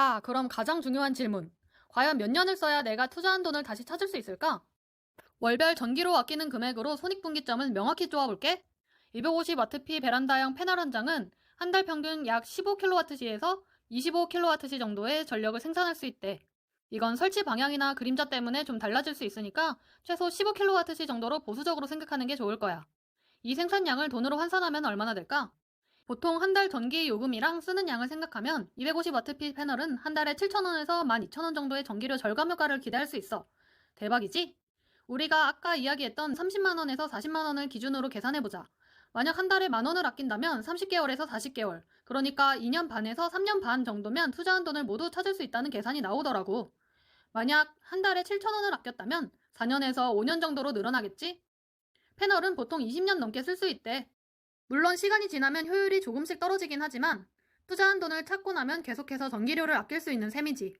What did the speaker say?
자, 그럼 가장 중요한 질문. 과연 몇 년을 써야 내가 투자한 돈을 다시 찾을 수 있을까? 월별 전기료 아끼는 금액으로 손익분기점을 명확히 쪼아볼게. 250와트피 베란다형 패널 한 장은 한 달 평균 약 15kWh에서 25kWh 정도의 전력을 생산할 수 있대. 이건 설치 방향이나 그림자 때문에 좀 달라질 수 있으니까 최소 15kWh 정도로 보수적으로 생각하는 게 좋을 거야. 이 생산량을 돈으로 환산하면 얼마나 될까? 보통 한 달 전기 요금이랑 쓰는 양을 생각하면 250와트피 패널은 한 달에 7,000원에서 12,000원 정도의 전기료 절감 효과를 기대할 수 있어. 대박이지? 우리가 아까 이야기했던 30만원에서 40만원을 기준으로 계산해보자. 만약 한 달에 만원을 아낀다면 30개월에서 40개월, 그러니까 2년 반에서 3년 반 정도면 투자한 돈을 모두 찾을 수 있다는 계산이 나오더라고. 만약 한 달에 7,000원을 아꼈다면 4년에서 5년 정도로 늘어나겠지? 패널은 보통 20년 넘게 쓸 수 있대. 물론 시간이 지나면 효율이 조금씩 떨어지긴 하지만 투자한 돈을 찾고 나면 계속해서 전기료를 아낄 수 있는 셈이지.